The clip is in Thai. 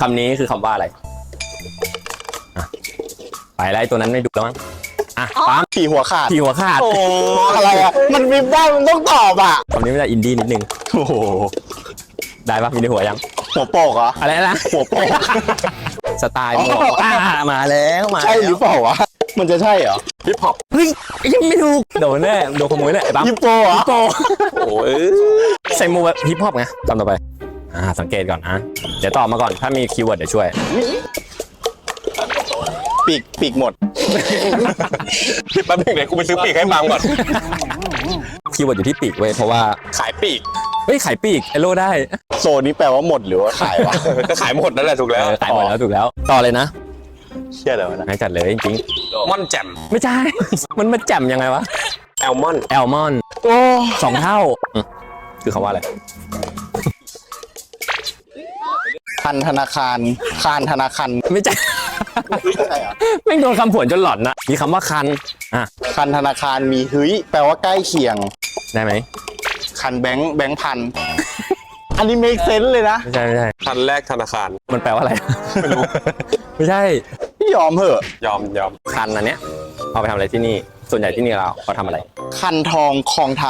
คำนี้คือคำว่าอะไรอะไปไล่ตัวนั้นไม่ดูแล้วมั้งอะปั๊มขี่หัวขาดขี่หัวขาดโอ้อะไรอะ มันวิบได้มันต้องตอบอะคำนี้ไม่ได้อินดี้นิดนึง โอ้โหได้ปะมีในหัวยัง หัวโปกเหรออะไรนะหัวโปกสไตล์หมวกอ่ามาแล้วมาใช่หรือเปล่าวะมันจะใช่เหรอฮิปฮอปเฮ้ยยังไม่ถูกโดนแน่โดนขโมยแน่ไอ้ปั๊มฮิปโปเหรอฮิปโปโอ้ยใส่หมวกฮิปฮอปไงคำต่อไป อ่าสังเกตก่อนนะ เดี๋ยวตอบมาก่อนถ้ามีคีย์เวิร์ดเดี๋ยวช่วย ปีกปีกหมด แป๊บนึงเดี๋ยวกูไปซื้อปีกให้บังก่อน คีย์เวิร์ดอยู่ที่ปีกเว้ยเพราะว่าขายปีก เฮ้ยขายปีกเอโลได้โซนนี้แปลว่าหมดหรือว่าขายวะ ก็ขายหมดนั่นแหละถูกเอแล้วอขายหมดแล้วถูกแล้ว ต่อเลยนะเชื่อเลยวะนะให้จัดเลยจริงม่อนแจ่มๆไม่ใช่ มันมาแจ่มยังไงวะแอลมอนแอลมอนโอ้สองเท่าอืมคือคำว่าอะไร คันธนาคาร คานธนาคารไม่ใช่แม่งโดนคำผวนจนหลอนนะมีคำว่าคันอะคันธนาคารมีเฮ้ยแปลว่าใกล้เคียง ได้ไหมคันแบงค์แบงค์พัน อันนี้ make sense เลยนะ ไม่ใช่ไม่ใช่ทันแรกธนาคาร มันแปลว่าอะไร ไม่รู้ ไม่ใช่ พี่ยอมเหอะ ยอมยอมคันอันเนี้ยเอาไปทำอะไรที่นี่ ส่วนใหญ่ที่นี่เราเขาทำอะไร คันทองคลองท